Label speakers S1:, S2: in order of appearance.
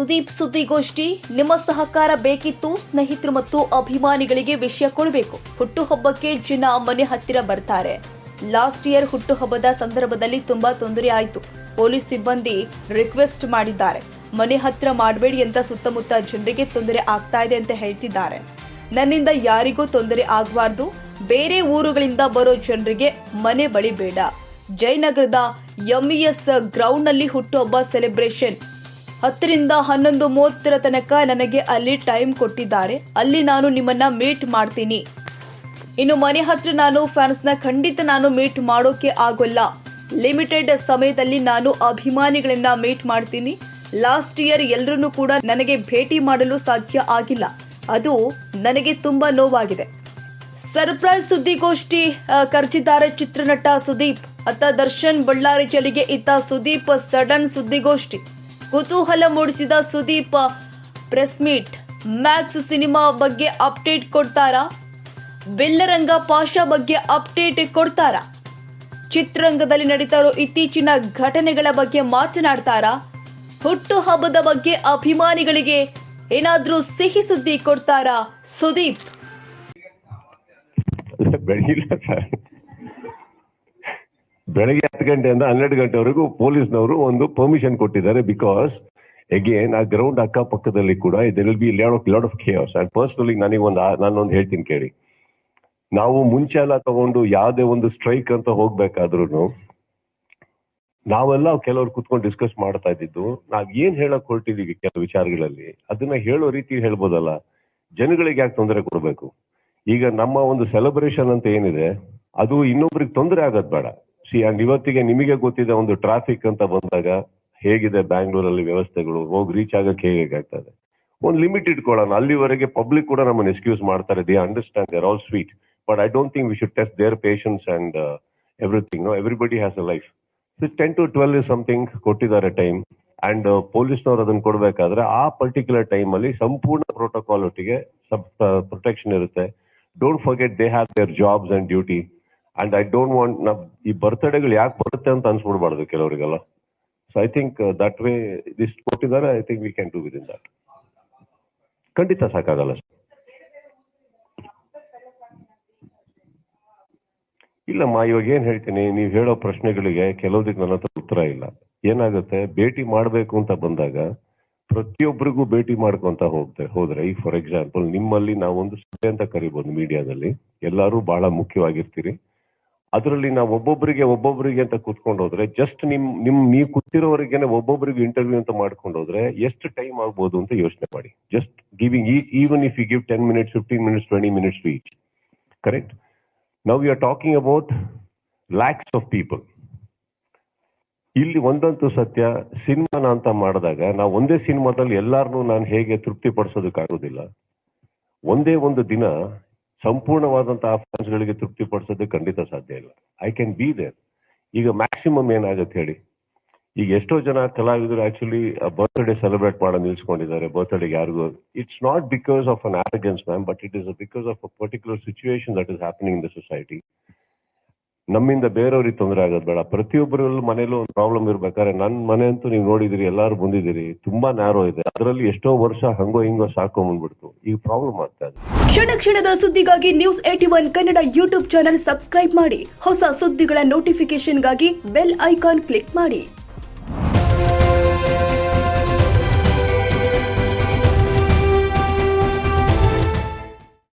S1: ಸುದೀಪ್ ಸುದ್ದಿಗೋಷ್ಠಿ, ನಿಮ್ಮ ಸಹಕಾರ ಬೇಕಿತ್ತು, ಸ್ನೇಹಿತರು ಮತ್ತು ಅಭಿಮಾನಿಗಳಿಗೆ ವಿಷಯ ಕೊಡಬೇಕು. ಹುಟ್ಟುಹಬ್ಬಕ್ಕೆ ಜನ ಮನೆ ಹತ್ತಿರ ಬರ್ತಾರೆ. ಲಾಸ್ಟ್ ಇಯರ್ ಹುಟ್ಟುಹಬ್ಬದ ಸಂದರ್ಭದಲ್ಲಿ ತುಂಬಾ ತೊಂದರೆ ಆಯಿತು. ಪೊಲೀಸ್ ಸಿಬ್ಬಂದಿ ರಿಕ್ವೆಸ್ಟ್ ಮಾಡಿದ್ದಾರೆ. ಮನೆ ಹತ್ತಿರ ಮಾಡಬೇಡಿ ಅಂತ ಸುತ್ತಮುತ್ತ ಜನರಿಗೆ ತೊಂದರೆ ಆಗ್ತಾ ಇದೆ ಅಂತ ಹೇಳ್ತಿದ್ದಾರೆ. ನನ್ನಿಂದ ಯಾರಿಗೂ ತೊಂದರೆ ಆಗಬಾರ್ದು. ಬೇರೆ ಊರುಗಳಿಂದ ಬರೋ ಜನರಿಗೆ ಮನೆ ಬಳಿ ಬೇಡ. ಜಯನಗರದ ಎಂಇಎಸ್ ಗ್ರೌಂಡ್ನಲ್ಲಿ ಹುಟ್ಟುಹಬ್ಬ ಸೆಲೆಬ್ರೇಷನ್ ಹತ್ತರಿಂದ ಹನ್ನೊಂದು ಮೂವತ್ತರ ತನಕ ನನಗೆ ಅಲ್ಲಿ ಟೈಮ್ ಕೊಟ್ಟಿದ್ದಾರೆ. ಅಲ್ಲಿ ನಾನು ನಿಮ್ಮನ್ನ ಮೀಟ್ ಮಾಡ್ತೀನಿ. ಇನ್ನು ಮನೆ ಹತ್ರ ನಾನು ಫ್ಯಾನ್ಸ್ನ ಖಂಡಿತ ನಾನು ಮೀಟ್ ಮಾಡೋಕೆ ಆಗೋಲ್ಲ. ಲಿಮಿಟೆಡ್ ಸಮಯದಲ್ಲಿ ನಾನು ಅಭಿಮಾನಿಗಳನ್ನ ಮೀಟ್ ಮಾಡ್ತೀನಿ. ಲಾಸ್ಟ್ ಇಯರ್ ಎಲ್ಲರನ್ನೂ ಕೂಡ ನನಗೆ ಭೇಟಿ ಮಾಡಲು ಸಾಧ್ಯ ಆಗಿಲ್ಲ. ಅದು ನನಗೆ ತುಂಬಾ ನೋವಾಗಿದೆ. ಸರ್ಪ್ರೈಸ್ ಸುದ್ದಿಗೋಷ್ಠಿ ಆ, ಕರ್ಜಿದ್ದಾರೆ ಚಿತ್ರನಟ ಸುದೀಪ್ ಅತ್ತ ದರ್ಶನ್ ಬಳ್ಳಾರಿ ಚಳಿಗೆ ಇತ್ತ ಸುದೀಪ್ ಸಡನ್ ಸುದ್ದಿಗೋಷ್ಠಿ. ಕುತೂಹಲ ಮೂಡಿಸಿದ Sudeep press meet. Max cinema ಬಗ್ಗೆ ಅಪ್ಡೇಟ್ ಕೊಡ್ತಾರಾ? ಬೆಲ್ಲರಂಗ ಪಾಷಾ ಬಗ್ಗೆ ಅಪ್ಡೇಟ್ ಕೊಡ್ತಾರಾ? ಚಿತ್ರರಂಗದಲ್ಲಿ ನಡೀತಾ ಇರೋ ಇತ್ತೀಚಿನ ಘಟನೆಗಳ ಬಗ್ಗೆ ಮಾತನಾಡ್ತಾರಾ? ಹುಟ್ಟು ಹಬ್ಬದ ಬಗ್ಗೆ ಅಭಿಮಾನಿಗಳಿಗೆ ಏನಾದ್ರೂ ಸಿಹಿ ಸುದ್ದಿ ಕೊಡ್ತಾರಾ ಸುದೀಪ್?
S2: ಬೆಳಗ್ಗೆ ಹತ್ತು ಗಂಟೆಯಿಂದ ಹನ್ನೆರಡು ಗಂಟೆವರೆಗೂ ಪೊಲೀಸ್ನವರು ಒಂದು ಪರ್ಮಿಷನ್ ಕೊಟ್ಟಿದ್ದಾರೆ ಬಿಕಾಸ್ ಅಗೇನ್ ಆ ಗ್ರೌಂಡ್ ಅಕ್ಕಪಕ್ಕದಲ್ಲಿ ಕೂಡ will be lot of lot of cares and personally ನನಗೆ ಒಂದು, ನಾನೊಂದು ಹೇಳ್ತೀನಿ ಕೇಳಿ. ನಾವು ಮುಂಚೆ ಎಲ್ಲ ತಗೊಂಡು ಯಾವುದೇ ಒಂದು ಸ್ಟ್ರೈಕ್ ಅಂತ ಹೋಗ್ಬೇಕಾದ್ರೂ ನಾವೆಲ್ಲ ಕೆಲವರು ಕುತ್ಕೊಂಡು ಡಿಸ್ಕಸ್ ಮಾಡ್ತಾ ಇದ್ದಿದ್ದು, ನಾವ್ ಏನ್ ಹೇಳಕ್ ಹೊರಟಿದೀವಿ ಕೆಲವು ವಿಚಾರಗಳಲ್ಲಿ, ಅದನ್ನ ಹೇಳೋ ರೀತಿ ಹೇಳ್ಬೋದಲ್ಲ. ಜನಗಳಿಗೆ ಯಾಕೆ ತೊಂದರೆ ಕೊಡಬೇಕು? ಈಗ ನಮ್ಮ ಒಂದು ಸೆಲೆಬ್ರೇಷನ್ ಅಂತ ಏನಿದೆ, ಅದು ಇನ್ನೊಬ್ರಿಗೆ ತೊಂದರೆ ಆಗೋದ್ ಬೇಡ. ಸಿ ಅಂಡ್ ಇವತ್ತಿಗೆ ನಿಮಗೆ ಗೊತ್ತಿದೆ ಒಂದು ಟ್ರಾಫಿಕ್ ಅಂತ ಬಂದಾಗ ಹೇಗಿದೆ ಬ್ಯಾಂಗ್ಳೂರಲ್ಲಿ ವ್ಯವಸ್ಥೆಗಳು? ಹೋಗಿ ರೀಚ್ ಆಗಕ್ಕೆ ಹೇಗೆ ಆಗ್ತದೆ? ಒಂದು ಲಿಮಿಟ್ ಇಟ್ಕೊಳ್ಳೋಣ. ಅಲ್ಲಿವರೆಗೆ ಪಬ್ಲಿಕ್ ಕೂಡ ನಮ್ಮನ್ನು ಎಕ್ಸ್ಕ್ಯೂಸ್ ಮಾಡ್ತಾರೆ. They understand they're all sweet but I don't think we should test their patience and everything no everybody has a life ten to twelve is something ಕೊಟ್ಟಿದ್ದಾರೆ ಟೈಮ್ ಅಂಡ್ ಪೊಲೀಸ್ನವ್ರು ಅದನ್ನ ಕೊಡಬೇಕಾದ್ರೆ ಆ ಪರ್ಟಿಕ್ಯುಲರ್ ಟೈಮ್ ಅಲ್ಲಿ ಸಂಪೂರ್ಣ protocol ಒಟ್ಟಿಗೆ ಸಬ್ protection ಇರುತ್ತೆ. Don't forget they have their jobs and duty and I don't want ನಾ, ಈ ಬರ್ತ್ಡೇಗಳು ಯಾಕೆ ಬರುತ್ತೆ ಅಂತ ಅನ್ಸ್ಬಿಡ್ಬಾರ್ದು ಕೆಲವರಿಗೆಲ್ಲ. So I think that way ಇದಿಷ್ಟು ಕೊಟ್ಟಿದ್ದಾರೆ I think we can do with in that ಖಂಡಿತ ಸಾಕಾಗಲ್ಲ ಸರ್. ಇಲ್ಲಮ್ಮ ಇವಾಗ ಏನ್ ಹೇಳ್ತೀನಿ, ನೀವು ಹೇಳೋ ಪ್ರಶ್ನೆಗಳಿಗೆ ಕೆಲವುದಕ್ಕೆ ನನ್ನ ಹತ್ರ ಉತ್ತರ ಇಲ್ಲ. ಏನಾಗುತ್ತೆ, ಭೇಟಿ ಮಾಡಬೇಕು ಅಂತ ಬಂದಾಗ ಪ್ರತಿಯೊಬ್ಬರಿಗೂ ಭೇಟಿ ಮಾಡ್ಕೊಂತ ಹೋಗ್ತಾರೆ ಹೋದ್ರೆ, ಈ ಫಾರ್ ಎಕ್ಸಾಂಪಲ್ ನಿಮ್ಮಲ್ಲಿ ನಾವೊಂದು ಸಭೆ ಅಂತ ಕರಿಬಹುದು ಮೀಡಿಯಾದಲ್ಲಿ, ಎಲ್ಲರೂ ಬಹಳ ಮುಖ್ಯವಾಗಿರ್ತೀರಿ. ಅದರಲ್ಲಿ ನಾವು ಒಬ್ಬೊಬ್ಬರಿಗೆ ಒಬ್ಬೊಬ್ಬರಿಗೆ ಅಂತ ಕೂತ್ಕೊಂಡು ಹೋದ್ರೆ ಜಸ್ಟ್ ನಿಮ್ ನಿಮ್, ನೀವು ಕೂತಿರೋವರೆಗೇನೆ ಒಬ್ಬೊಬ್ಬರಿಗೆ ಇಂಟರ್ವ್ಯೂ ಅಂತ ಮಾಡ್ಕೊಂಡು ಹೋದ್ರೆ ಎಷ್ಟು ಟೈಮ್ ಆಗ್ಬೋದು ಅಂತ ಯೋಚನೆ ಮಾಡಿ. Just giving even if you give ten minutes fifteen minutes twenty minutes to each correct now you are talking about lakhs of people ಇಲ್ಲಿ ಒಂದಂತೂ ಸತ್ಯ, ಸಿನಿಮಾನ ಅಂತ ಮಾಡಿದಾಗ ನಾವು ಒಂದೇ ಸಿನಿಮಾದಲ್ಲಿ ಎಲ್ಲಾರನ್ನೂ ನಾನು ಹೇಗೆ ತೃಪ್ತಿ ಪಡಿಸೋದಕ್ಕಾಗೋದಿಲ್ಲ. ಒಂದೇ ಒಂದು ದಿನ ಸಂಪೂರ್ಣವಾದಂತಹ ಫ್ಯಾನ್ಸ್ಗಳಿಗೆ ತೃಪ್ತಿ ಪಡಿಸೋದು ಖಂಡಿತ ಸಾಧ್ಯ ಇಲ್ಲ. ಐ ಕ್ಯಾನ್ ಬಿ ದೇರ್ ಈಗ ಮ್ಯಾಕ್ಸಿಮಮ್ ಏನಾಗತ್ತೆ ಹೇಳಿ? ಈಗ ಎಷ್ಟೋ ಜನ ಕಲಾವಿದರು ಆಕ್ಚುಲಿ ಬರ್ತ್ಡೇ ಸೆಲೆಬ್ರೇಟ್ ಮಾಡೋ ನಿಲ್ಸ್ಕೊಂಡಿದ್ದಾರೆ ಬರ್ತ್ಡೇಗೆ ಯಾರಿಗೂ. It's not because of an arrogance ma'am but it is because of a particular situation that is happening in the society ನಮ್ಮಿಂದ ಬೇರೆಯವ್ರಿಗೆ ತೊಂದರೆ ಆಗೋದು ಬೇಡ. ಪ್ರತಿಯೊಬ್ಬರಲ್ಲೂ ಮನೇಲೂ ಒಂದು ಪ್ರಾಬ್ಲಮ್ ಇರ್ಬೇಕಾದ್ರೆ ನನ್ನ ಮನೆ ಅಂತೂ ನೀವು ನೋಡಿದಿರಿ, ಎಲ್ಲರೂ ಬಂದಿದ್ದೀರಿ, ತುಂಬಾ ನ್ಯಾರೋ ಇದೆ. ಅದರಲ್ಲಿ ಎಷ್ಟೋ ವರ್ಷ ಹಂಗೋ ಹಿಂಗೋ ಸಾಕೊಂಬಂದ್ಬಿಡ್ತು ಈ ಪ್ರಾಬ್ಲಮ್ ಆಗ್ತಾ ಇದೆ.
S1: ಕ್ಷಣ ಕ್ಷಣದ ಸುದ್ದಿಗಾಗಿ news eighty one Kannada YouTube channel subscribe ಮಾಡಿ. ಹೊಸ ಸುದ್ದಿಗಳ ನೋಟಿಫಿಕೇಶನ್ಗಾಗಿ ಬೆಲ್ ಐಕಾನ್ ಕ್ಲಿಕ್ ಮಾಡಿ.